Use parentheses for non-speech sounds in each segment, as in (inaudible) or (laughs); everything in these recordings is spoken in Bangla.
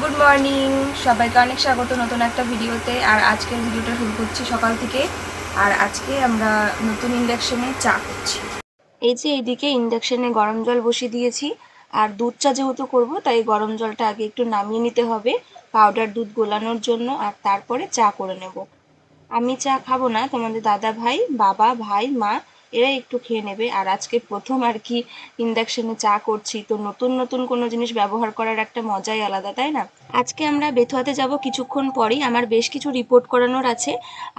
গুড মর্নিং সবাইকে অনেক স্বাগত নতুন একটা ভিডিওতে। আর আজকের ভিডিওটা শুরু করছি সকাল থেকে। আর আজকে আমরা নতুন ইন্ডাকশনে চা করছি। এই যে এইদিকে ইন্ডাকশনে গরম জল বসিয়ে দিয়েছি। আর দুধ চা যেহেতু করব, তাই গরম জলটা আগে একটু নামিয়ে নিতে হবে। পাউডার দুধ গোলানোর জন্য। আর তারপরে চা করে নেব। আমি চা খাব না। তোমাদের দাদা ভাই, বাবা, ভাই, মা এরা একটু খেয়ে নেবে। আর আজকে প্রথম আর কি ইন্ডাকশনে চা করছি, তো নতুন নতুন কোনো জিনিস ব্যবহার করার একটা মজাই আলাদা, তাই না? আজকে আমরা বেথুয়াতে যাব কিছুক্ষণ পরেই, আমার বেশ কিছু রিপোর্ট করানোর আছে।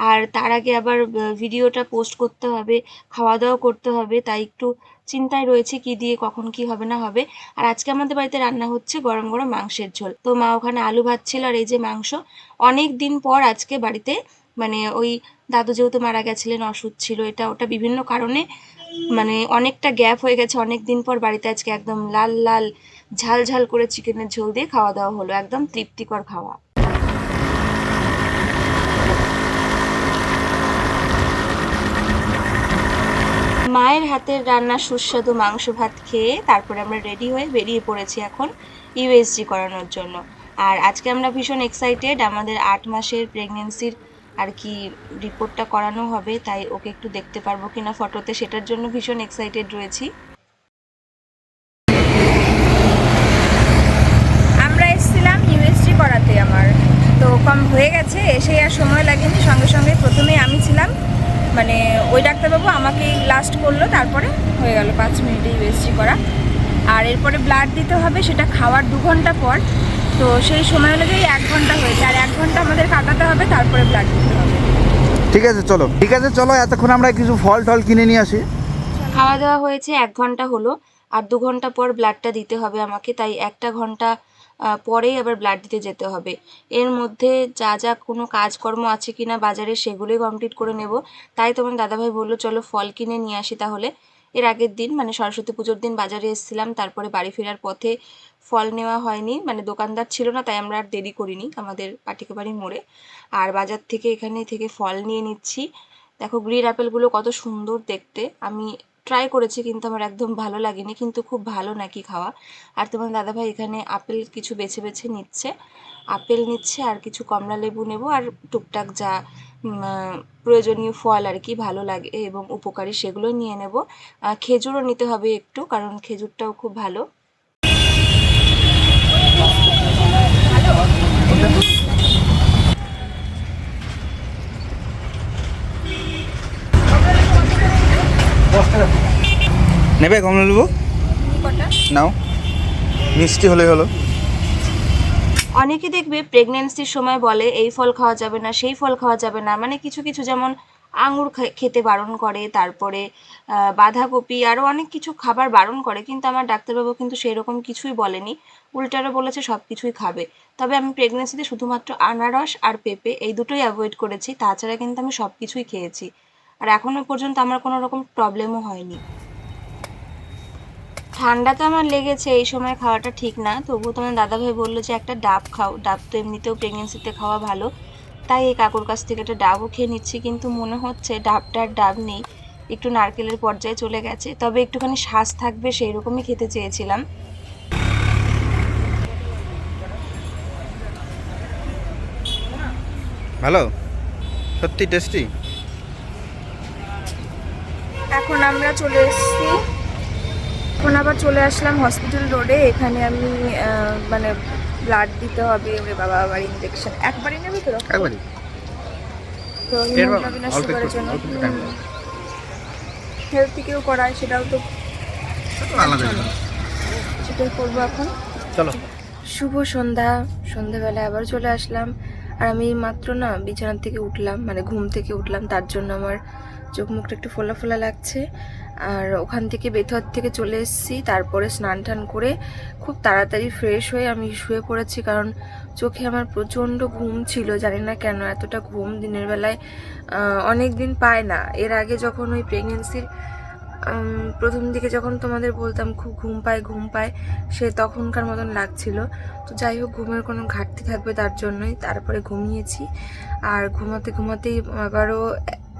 আর তার আগে আবার ভিডিওটা পোস্ট করতে হবে খাওয়া দাওয়া করতে হবে, তাই একটু চিন্তায় রয়েছে কি দিয়ে, কখন কি হবে না হবে। আর আজকে আমাদের বাড়িতে রান্না হচ্ছে গরম গরম মাংসের ঝোল। তো মা ওখানে আলু ভাজছিল আর এই যে মাংস, অনেক দিন পর আজকে বাড়িতে মানে ওই দাদু যেহেতু মারা গেছিলেন, অসুখ ছিল, এটা ওটা বিভিন্ন কারণে মানে অনেকটা গ্যাপ হয়ে গেছে। অনেক দিন পর বাড়িতে আজকে একদম লাল লাল, ঝাল ঝাল করে চিকেনের ঝোল দিয়ে খাওয়া দাওয়া হলো, একদম তৃপ্তিকর খাওয়া। মায়ের হাতের রান্না সুস্বাদু মাংস ভাত খেয়ে তারপরে আমরা রেডি হয়ে বেরিয়ে পড়েছি এখন ইউএসজি করানোর জন্য। আর আজকে আমরা ভীষণ এক্সাইটেড আমাদের আট মাসের প্রেগনেন্সির আর কি রিপোর্টটা করানো হবে, তাই ওকে একটু দেখতে পারব কিনা ফটোতে সেটার জন্য ভীষণ এক্সাইটেড রয়েছি। আমরা এসেছিলাম ইউএসজি করাতে আমার। তো কম হয়ে গেছে এসে আর সময় লাগেনি। সঙ্গে সঙ্গে প্রথমেই আমি ছিলাম। মানে ওই ডাক্তারবাবু আমাকে লাস্ট করল, তারপরে হয়ে গেল পাঁচ মিনিটে ইউএসজি করা আর এরপরে ব্লাড দিতে হবে, সেটা খাওয়ার দু ঘণ্টা পর। তো সেই সময় অনুযায়ী এক ঘণ্টা হয়েছে। আর এক ঘণ্টা আমাদের কাটাতে হবে, তারপরে ব্লাড দিতে ঠিক আছে, চলো। ঠিক আছে, চলো, এতক্ষণ আমরা কিছু ফল টল কিনে নিয়ে আসি। খাওয়া দাওয়া হয়েছে, এক ঘণ্টা হলো, আর দু ঘণ্টা পর ব্লাডটা দিতে হবে আমাকে, তাই একটা ঘণ্টা পরেই আবার ব্লাড দিতে যেতে হবে। এর মধ্যে যা যা কোনো কাজকর্ম আছে কিনা বাজারে, সেগুলোই কমপ্লিট করে নেব। তাই তোমার দাদাভাই বলল, চলো, ফল কিনে নিয়ে আসি তাহলে। এর আগের দিন মানে সরস্বতী পুজোর দিন বাজারে এসেছিলাম, তারপরে বাড়ি ফেরার পথে ফল নেওয়া হয়নি। মানে দোকানদার ছিল না, তাই আমরা আর দেরি করিনি আমাদের পাটিকা বাড়ি মোড়ে। আর বাজার থেকে এখানে থেকে ফল নিয়ে নিচ্ছি। দেখো গ্রিন অ্যাপেলগুলো কত সুন্দর দেখতে। আমি ট্রাই করেছি কিন্তু আমার একদম ভালো লাগেনি, কিন্তু খুব ভালো নাকি খাওয়া। আর তোমার দাদাভাই এখানে আপেল কিছু বেছে বেছে নিচ্ছে। আপেল নিচ্ছে আর কিছু কমলা লেবু নেব আর টুকটাক যা প্রয়োজনীয় ফল আর কি ভালো লাগে এবং উপকারী সেগুলো নিয়ে নেব। খেজুরও নিতে হবে একটু, কারণ খেজুরটাও খুব ভালো। নেবে কমলা লেবু? নাও। মিষ্টি হলে হলো। অনেকে দেখবে প্রেগনেন্সির সময় বলে এই ফল খাওয়া যাবে না সেই ফল খাওয়া যাবে না। মানে কিছু কিছু যেমন আঙুর খেতে বারণ করে, তারপরে বাঁধাকপি আরও অনেক কিছু খাবার বারণ করে, কিন্তু আমার ডাক্তারবাবু কিন্তু সেই রকম কিছুই বলেনি। উল্টারও বলেছে সব কিছুই খাবে। তবে আমি প্রেগনেন্সিতে শুধুমাত্র আনারস আর পেঁপে এই দুটোই অ্যাভয়েড করেছি, তাছাড়া কিন্তু আমি সব কিছুই খেয়েছি। আর এখনও পর্যন্ত আমার কোনো রকম প্রবলেমও হয়নি। ঠান্ডা তো আমার লেগেছে, এই সময় খাওয়াটা ঠিক না। তবুও তোমার দাদাভাই বলল যে, একটা ডাব খাও। ডাব তো এমনিতেও প্রেগনেন্সিতে খাওয়া ভালো। তাই এই কাকুর কাছ থেকে একটা ডাবও খেয়ে নিচ্ছি কিন্তু মনে হচ্ছে ডাবটার ডাব নেই। একটু নারকেলের পর্যায়ে চলে গেছে তবে একটুখানি শ্বাস থাকবে সেই রকমই খেতে চেয়েছিলাম। ভালো? সত্যি টেস্টি এখন আমরা চলে এসেছি। এখন আবার চলে আসলাম হসপিটাল রোডে এখানে আমি আহ, মানে ব্লাড দিতে হবে ওরে বাবা আবার ইঞ্জেকশন একবারই নেবে তো একবারই। তো সুগারের জন্য হেলথ থেকেও করায় সেটাও তো সেটাই করব এখন। চলো। শুভ সন্ধ্যা। সন্ধ্যাবেলায় আবার চলে আসলাম। আর আমি মাত্র না বিছানার থেকে উঠলাম মানে ঘুম থেকে উঠলাম তার জন্য আমার চোখ মুখটা একটু ফোলা ফোলা লাগছে। আর ওখান থেকে বেথুয়ার থেকে চলে এসেছি। তারপরে স্নান টান করে খুব তাড়াতাড়ি ফ্রেশ হয়ে আমি শুয়ে পড়েছি কারণ চোখে আমার প্রচণ্ড ঘুম ছিল, জানি না কেন এতটা ঘুম দিনের বেলায় অনেক দিন পায় না। এর আগে যখন ওই প্রেগনেন্সির প্রথম দিকে যখন তোমাদের বলতাম খুব ঘুম পায় ঘুম পায়, সে তখনকার মতন লাগছিল। তো যাই হোক, ঘুমের কোনো ঘাটতি থাকবে তার জন্যই। তারপরে ঘুমিয়েছি আর ঘুমাতে ঘুমাতেই আবারও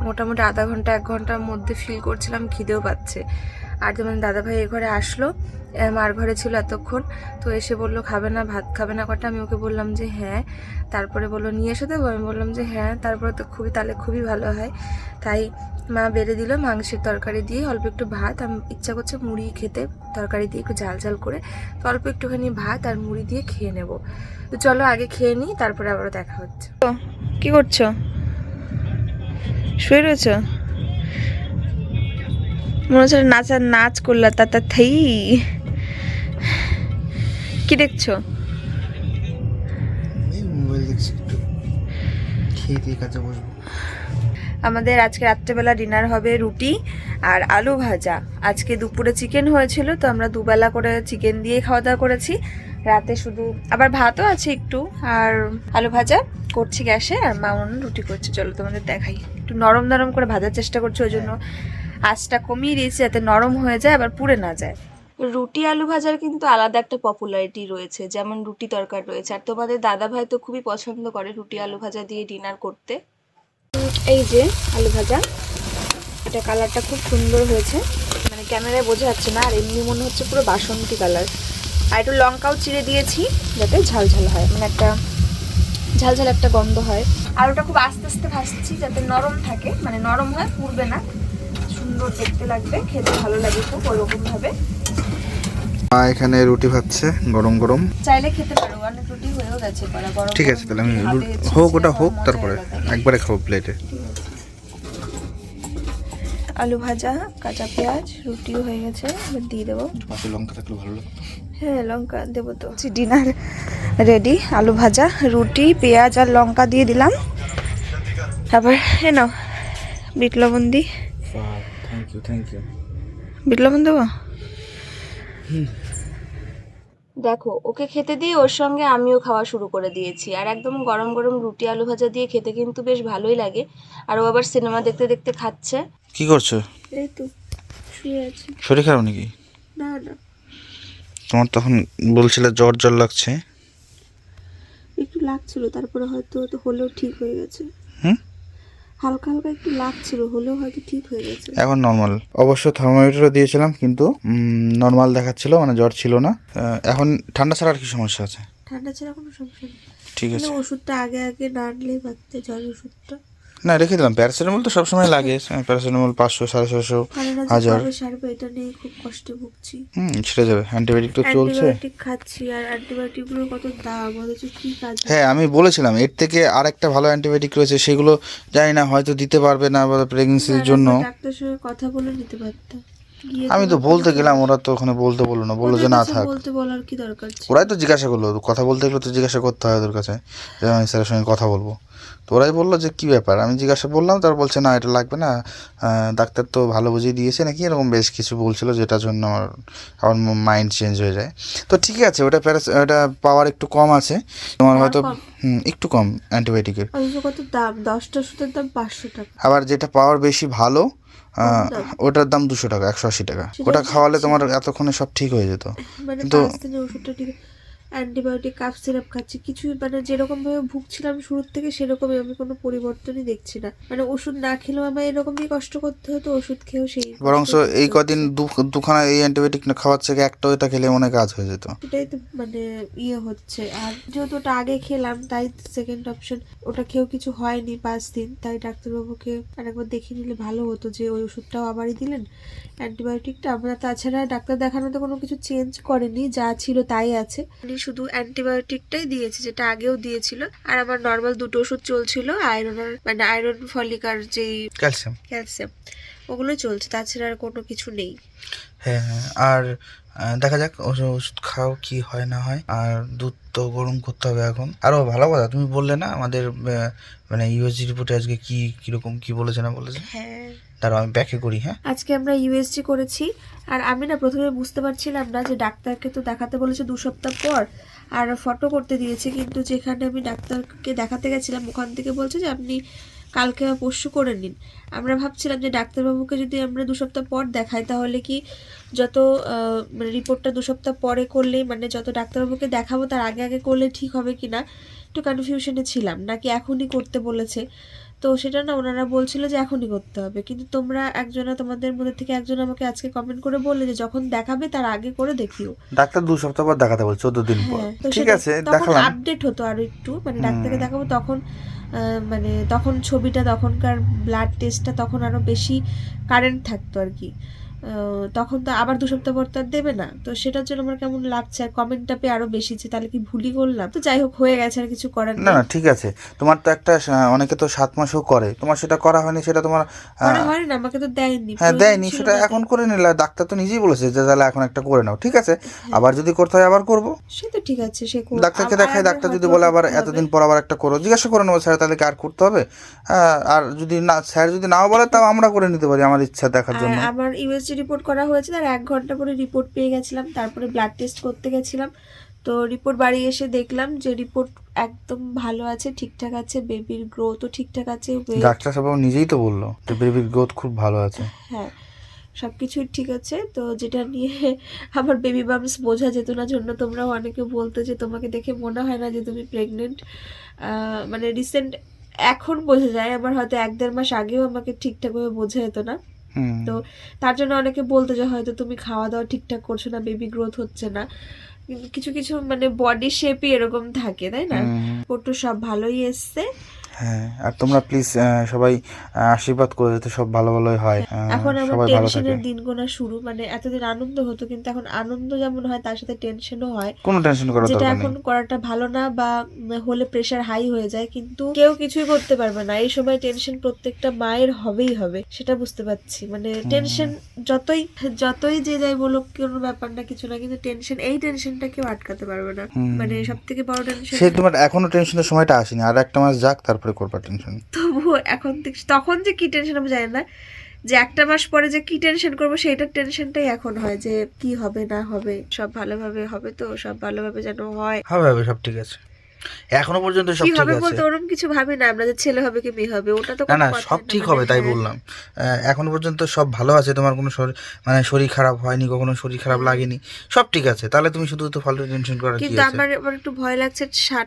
মোটামুটি আধা ঘণ্টা, এক ঘণ্টার মধ্যে ফিল করছিলাম, খিদেও পাচ্ছে। আর তোমার দাদাভাই এ ঘরে আসলো মার ঘরে ছিল এতক্ষণ, তো এসে বলল, খাবে না, ভাত খাবে না কটা? আমি ওকে বললাম যে হ্যাঁ। তারপরে বলল, নিয়ে এসে দেবো? আমি বললাম যে হ্যাঁ। তারপরে তো খুবই তাহলে খুবই ভালো হয়। তাই মা বেড়ে দিল মাংসের তরকারি দিয়ে, অল্প একটু ভাত আমি ইচ্ছা করছে মুড়ি খেতে, তরকারি দিয়ে একটু ঝাল ঝাল করে, তো অল্প একটুখানি ভাত আর মুড়ি দিয়ে খেয়ে নেব। তো চলো আগে খেয়ে নিই, তারপরে আবারও দেখা হচ্ছে। কি করছ? শুয়ে রয়েছ? মনে হচ্ছে নাচার নাচ করলা তা তা থাই। কি দেখছ? আমাদের আজকে রাত্রেবেলা ডিনার হবে রুটি আর আলু ভাজা। আজকে দুপুরে চিকেন হয়েছিল তো আমরা দুবেলা করে চিকেন দিয়ে খাওয়া দাওয়া করেছি। রাতে শুধু আবার ভাতও আছে একটু আর আলু ভাজা করছি গ্যাসে আর মা রুটি করছে। চলো তোমাদের দেখাই। একটু নরম নরম করে ভাজার চেষ্টা করছি ওই জন্য আঁচটা কমিয়ে দিয়েছি যাতে নরম হয়ে যায় আবার পুড়ে না যায়। রুটি আলু ভাজার কিন্তু আলাদা একটা পপুলারিটি রয়েছে যেমন রুটি তরকার রয়েছে। আর তোমাদের দাদা ভাই তো খুবই পছন্দ করে রুটি আলু ভাজা দিয়ে ডিনার করতে। এই যে আলু ভাজা এটা কালারটা খুব সুন্দর হয়েছে। মানে ক্যামেরায় বোঝা যাচ্ছে না আর এমনি মনে হচ্ছে পুরো বাসন্তী কালার আর একটু লঙ্কাও চিড়ে দিয়েছি যাতে ঝাল ঝাল হয়। মানে একটা ঝাল ঝাল একটা গন্ধ হয়। আলুটা খুব আস্তে আস্তে ভাসছি যাতে নরম থাকে। মানে নরম হয় পুড়বে না। সুন্দর দেখতে লাগবে খেতে ভালো লাগে খুব ওরকম ভাবে মা এখানে রুটি ভাজছে গরম গরম। চাইলে খেতে পারো অনেক রুটি হয়েও গেছে ঠিক আছে তাহলে আমি হোক ওটা হোক তারপরে একবারে খাব প্লেটে আলু ভাজা কাঁচা পেঁয়াজ রুটিও হয়ে গেছে এবার দিয়ে দেবো। পাশে লঙ্কা থাকলে ভালো লাগে হ্যাঁ লঙ্কা দেবো তো। ডিনার রেডি আলু ভাজা রুটি পেঁয়াজ আর লঙ্কা দিয়ে দিলাম। তারপর এ নাও বিট লবণ দিই thank you thank you beet লবণ দেবো? দেখো ওকে খেতে দিয়ে ওর সঙ্গে আমিও খাওয়া শুরু করে দিয়েছি। আর একদম গরম গরম রুটি আলু ভাজা দিয়ে খেতে কিন্তু বেশ ভালোই লাগে। আর ও আবার সিনেমা দেখতে দেখতে খাচ্ছে। কি করছ? এই তো শুয়ে আছি। শরীর খারাপ নাকি? না না। তোমার তখন বলছিলে জ্বর জ্বর লাগছে। একটু লাগছিল তারপরে হয়তো তো হলেও ঠিক হয়ে গেছে। হুম? হালকা হালকা একটু লাগছিল হলেও হয়তো ঠিক হয়ে গেছে। এখন নর্মাল অবশ্য থার্মোমিটারও দিয়েছিলাম কিন্তু নর্মাল দেখাচ্ছিল মানে জ্বর ছিল না। এখন ঠান্ডা ছাড়া আর কি সমস্যা আছে? ঠান্ডা ছাড়া কোনো সমস্যা নেই। ঠিক আছে। ওষুধটা আগে আগে না আনলেই পারতে জ্বর ওষুধটা না রেখে দিলাম। প্যারাসিটামল তো সবসময় লাগে। প্যারাসিটামল পাঁচশো সাড়ে ছশো হাজার। সারবে? এটা নিয়ে খুব কষ্টে ভুগছি। হুম ছেড়ে যাবে। অ্যান্টিবায়োটিক তো চলছে। খাচ্ছি আর কত দাম? অথচ কি কাজ হ্যাঁ আমি বলেছিলাম এর থেকে আরেকটা ভালো অ্যান্টিবায়োটিক রয়েছে সেগুলো জানি না হয়তো দিতে পারবে না বা প্রেগনেন্সির জন্য। ডাক্তার সঙ্গে কথা বলে নিতে পারতাম। আমি তো বলতে গেলাম ওরা তো ওখানে বলতে বলল না বলল যে না থাক। বলতে বলার কি দরকার ওরাই তো জিজ্ঞাসা করল কথা বলতে গেলে তো জিজ্ঞাসা করতে হয় ওদের কাছে যে আমি স্যারের সঙ্গে কথা বলব। তো ওরাই বলল যে কী ব্যাপার? আমি জিজ্ঞাসা বললাম তার বলছে না এটা লাগবে না ডাক্তার তো ভালো বুঝিয়ে দিয়েছে নাকি? এরকম বেশ কিছু বলছিল যেটার জন্য আমার আমার মাইন্ড চেঞ্জ হয়ে যায়। তো ঠিকই আছে ওটা প্যারাস ওটা পাওয়ার একটু কম আছে। তোমার হয়তো একটু কম অ্যান্টিবায়োটিকের কত দাম? দশটা ওষুধের দাম পাঁচশো টাকা। আবার যেটা পাওয়ার বেশি ভালো? ওটার দাম দুশো টাকা একশো আশি টাকা। ওটা খাওয়ালে তোমার এতক্ষণে সব ঠিক হয়ে যেত। মানে কিন্তু- ওষুধটা ঠিক অ্যান্টিবায়োটিক কাফ সিরাপ খাচ্ছি। কিছু মানে যেরকমভাবে ভুগছিলাম শুরুর থেকে সেরকমই আমি কোনো পরিবর্তনই দেখছি না। মানে ওষুধ না খেলেও আমার এরকমই কষ্ট করতে হতো ওষুধ খেয়েও সেই বরং এই কদিন দুখানা এই অ্যান্টিবায়োটিক না খাওয়ার থেকে একটা এটা খেলে মনে কাজ হয়ে যেত। এটাই তো মানে ইয়ে হচ্ছে। আর যেহেতু ওটা আগে খেলাম তাই সেকেন্ড অপশন ওটা খেয়েও কিছু হয়নি পাঁচ দিন। তাই ডাক্তারবাবুকে আরেকবার দেখিয়ে নিলে ভালো হতো যে ওই ওষুধটাও আবারই দিলেন অ্যান্টিবায়োটিকটা। আমরা তাছাড়া ডাক্তার দেখানোতে কোনো কিছু চেঞ্জ করেনি যা ছিল তাই আছে। শুধু অ্যান্টিবায়োটিকটাই দিয়েছে যেটা আগেও দিয়েছিল। আর আমার নর্মাল দুটো ওষুধ চলছিল আয়রন মানে আয়রন ফলিক আর যেই ক্যালসিয়াম ক্যালসিয়াম ওগুলো চলছে তাছাড়া আর কোনো কিছু নেই। হ্যাঁ হ্যাঁ আর দেখা যাক ওষ- ওষুধ খাও কি হয় না হয়। আর দুধ তো গরম করতে হবে এখন। আরও ভালো কথা তুমি বললে না আমাদের মানে ইউএসজি রিপোর্টে আজকে কি কীরকম কি বলেছে না বলেছে? হ্যাঁ। দাঁড়াও আমি ব্যাকে করি হ্যাঁ? আজকে আমরা ইউএসজি করেছি। আর আমি না প্রথমে বুঝতে পারছিলাম না যে ডাক্তারকে তো দেখাতে বলেছে দু সপ্তাহ পর। আর ফটো করতে দিয়েছে কিন্তু যেখানে আমি ডাক্তারকে দেখাতে গেছিলাম ওখান থেকে বলছে যে আপনি কালকে বা পরশু করে নিন। আমরা ভাবছিলাম যে ডাক্তারবাবুকে যদি আমরা দু সপ্তাহ পর দেখাই তাহলে কি যত মানে রিপোর্টটা দু সপ্তাহ পরে করলেই মানে যত ডাক্তারবাবুকে দেখাবো তার আগে আগে করলে ঠিক হবে কি না একটু কনফিউশনে ছিলাম। নাকি এখনই করতে বলেছে? তো সেটা না ওনারা বলছিল যে এখনই করতে হবে। কিন্তু তোমরা একজনা তোমাদের মধ্যে থেকে একজন আমাকে আজকে কমেন্ট করে বললে যে যখন দেখাবে তার আগে করে দেখিও। ডাক্তার দু সপ্তাহ পর দেখাতে বল চোদ্দ দিন পর। হ্যাঁ ঠিক আছে দেখালাম। আপডেট হতো আরও একটু মানে ডাক্তারকে দেখাবো তখন মানে তখন ছবিটা তখনকার ব্লাড টেস্টটা তখন আরও বেশি কারেন্ট থাকতো আর কি। তখন তো আবার দু সপ্তাহ পর তো আর দেবে না। তো সেটার জন্য আমার কেমন লাগছে? আর কমেন্টটা পেয়ে আরও বেশি যে তাহলে কি ভুলই করলাম? তো যাই হোক হয়ে গেছে আর কিছু করার না না ঠিক আছে। তোমার তো একটা অনেকে তো সাত মাসও করে। তোমার সেটা করা হয়নি সেটা তোমার হয় না আমাকে তো দেয়নি। হ্যাঁ দেয়নি সেটা এখন করে নিলে। ডাক্তার তো নিজেই বলেছে যে তাহলে এখন একটা করে নাও ঠিক আছে? আবার যদি করতে হয় আবার করব। সে তো ঠিক আছে সে ডাক্তারকে দেখাই ডাক্তার যদি বলে আবার এতদিন পর আবার একটা করো জিজ্ঞাসা করে নেব স্যার তাহলে কি আর করতে হবে? হ্যাঁ, আর যদি না স্যার যদি নাও বলে তাও আমরা করে নিতে পারি আমার ইচ্ছা দেখার জন্য। আমার ইউএসজি রিপোর্ট করা হয়েছে তার এক ঘণ্টা পরে রিপোর্ট পেয়ে গেছিলাম তারপরে ব্লাড টেস্ট করতে গেছিলাম। তো রিপোর্ট বাড়ি এসে দেখলাম যে রিপোর্ট একদম ভালো আছে ঠিকঠাক আছে বেবির গ্রোথও ঠিকঠাক আছে ডাক্তার সাহেব নিজেই তো বলল যে বেবির গ্রোথ খুব ভালো আছে। হ্যাঁ সব কিছুই ঠিক আছে। তো যেটা নিয়ে আমার বেবি বামস বোঝা যেত না জন্য তোমরাও অনেকে বলতো যে তোমাকে দেখে মনে হয় না যে তুমি প্রেগনেন্ট মানে রিসেন্ট এখন বোঝা যায় আমার হয়তো এক দেড় মাস আগেও আমাকে ঠিকঠাকভাবে বোঝা যেত না। তো তার জন্য অনেকে বলতে যে হয়তো তুমি খাওয়া দাওয়া ঠিকঠাক করছ না বেবি গ্রোথ হচ্ছে না। কিছু কিছু মানে বডি শেপই এরকম থাকে তাই না? ফটো সব ভালোই এসছে। হ্যাঁ আর তোমরা প্লিজ সবাই আশীর্বাদ করে যাতে সব ভালো ভালোই হয়। এখন আমার টেনশনের দিন গোনা শুরু মানে এতদিন আনন্দ হতো কিন্তু এখন আনন্দ যেমন হয় তার সাথে টেনশনও হয়। কোনো টেনশন করার যেটা এখন করাটা ভালো না বা হলে প্রেশার হাই হয়ে যায় কিন্তু কেউ কিছুই করতে পারবে না। এই সময় টেনশন প্রত্যেকটা মায়ের হবেই হবে সেটা বুঝতে পারছি। মানে টেনশন যতই যতই যে যাই বলুক কোনো ব্যাপার না কিছু না কিন্তু টেনশন এই টেনশনটা কেউ আটকাতে পারবে না। মানে সব থেকে বড় টেনশন সে তোমার এখনও টেনশনের সময়টা আসেনি। আর একটা মাস যাক তারপরে করবা টেনশন তবুও এখন তখন যে কি টেনশন আমি জানি না যে একটা মাস পরে যে কি টেনশন করব সেইটার টেনশনটাই এখন হয় যে কি হবে না হবে সব ভালোভাবে হবে তো সব ভালোভাবে যেন হয়। হবে হবে সব ঠিক আছে। এখনও পর্যন্ত সব ঠিক আছে। বলতে ওরকম কিছু ভাবি না আমরা যে ছেলে হবে কি মেয়ে হবে ওটা তো না না সব ঠিক মানে হবে তাই হ্যাঁ। বললাম। এখনও পর্যন্ত সব ভালো আছে তোমার কোনো মানে শরীর খারাপ হয়নি কখনো শরীর খারাপ লাগেনি সব ঠিক আছে। তাহলে তুমি শুধু তো ফালতু টেনশন করার কি কিন্তু আমার আমার একটু ভয় লাগছে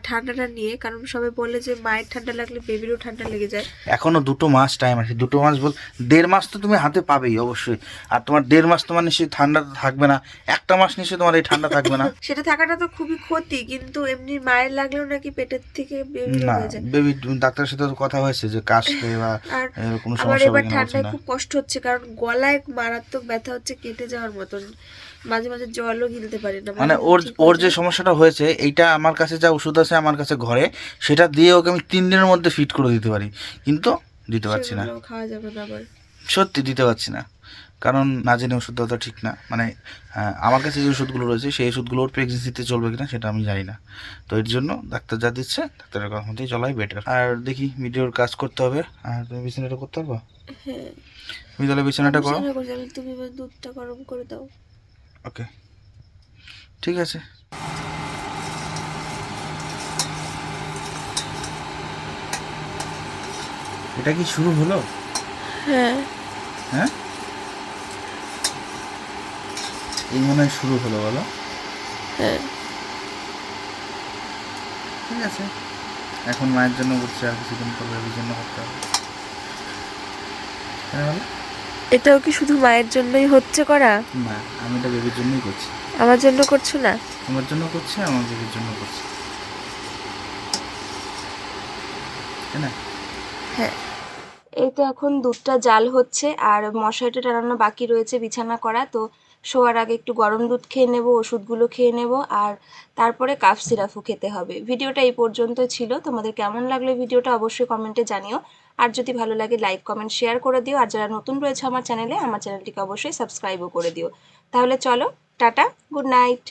ঠান্ডাটা নিয়ে কারণ সবাই বলে যে মায়ের ঠান্ডা লাগলে বেবিরও ঠান্ডা লেগে যায়। এখনও দুটো মাস টাইম আছে দুটো মাস বল দেড় মাস তো তুমি হাতে পাবেই অবশ্যই। আর তোমার দেড় মাস তোমার নিশ্চয়ই ঠান্ডা থাকবে না একটা মাস নিশ্চয়ই তোমার এই ঠান্ডা থাকবে না। (laughs) সেটা থাকাটা তো খুবই ক্ষতি কিন্তু এমনি মায়ের লাগলেও নাকি পেটের থেকে বেবি না হয়ে যায়। বেবি ডাক্তারের সাথে কথা হয়েছে যে কাশলে বা আর এর কোনো আমার সমস্যা এবার ঠান্ডায় খুব কষ্ট হচ্ছে কারণ গলায় মারাত্মক ব্যথা হচ্ছে কেটে যাওয়ার মতন। মাঝে মাঝে জলও গিলতে পারি না মানে ওর ওর যে সমস্যাটা হয়েছে এইটা আমার কাছে যা ওষুধ আছে আমার কাছে ঘরে সেটা দিয়ে ওকে আমি তিন দিনের মধ্যে ফিট করে দিতে পারি। কিন্তু দিতে পারছি না। খাওয়া যাবে না আবার। সত্যি দিতে পারছি না। কারণ না জেনে ওষুধ দেওয়াটা ঠিক না। মানে আহ, আমার কাছে যে ওষুধগুলো রয়েছে সেই ওষুধগুলোর প্রেগনেন্সিতে চলবে কিনা সেটা আমি জানি না। তো এর জন্য ডাক্তার যা দিচ্ছে ডাক্তারের কথা মতোই চলাই বেটার আর দেখি ভিডিওর কাজ করতে হবে। আর তুমি বিছানাটা করতে পারব? হ্যাঁ। তুমি তাহলে বিছানাটা করো। করে তুমি দুধটা গরম করে দাও। ওকে। ঠিক আছে। এটা কি শুরু হলো? হ্যাঁ। হ্যাঁ? এই মনে হয় শুরু হলো বলো। হ্যাঁ। ঠিক আছে। এখন মায়ের জন্য করছে আর কিছুদিন পর বেবির জন্য করতে হবে। এটাও কি শুধু মায়ের জন্যই হচ্ছে করা? না আমি এটা বেবির জন্যই করছি। আমার জন্য করছ না? তোমার জন্য করছি আমার বেবির জন্য করছি। না? হ্যাঁ। এই তো এখন দুধটা জাল হচ্ছে আর মশারিটা টানানো বাকি রয়েছে বিছানা করা তো শোয়ার আগে একটু গরম দুধ খেয়ে নেব, ওষুধগুলো খেয়ে নেব আর তারপরে কাফ সিরাপও খেতে হবে। ভিডিওটা এই পর্যন্ত ছিল। তোমাদের কেমন লাগল ভিডিওটা অবশ্যই কমেন্টে জানিও। আর যদি ভালো লাগে, লাইক, কমেন্ট, শেয়ার করে দিও। আর যারা নতুন রয়েছে আমার চ্যানেলে, আমার চ্যানেলটিকে অবশ্যই সাবস্ক্রাইবও করে দিও। তাহলে চলো, টাটা, গুড নাইট।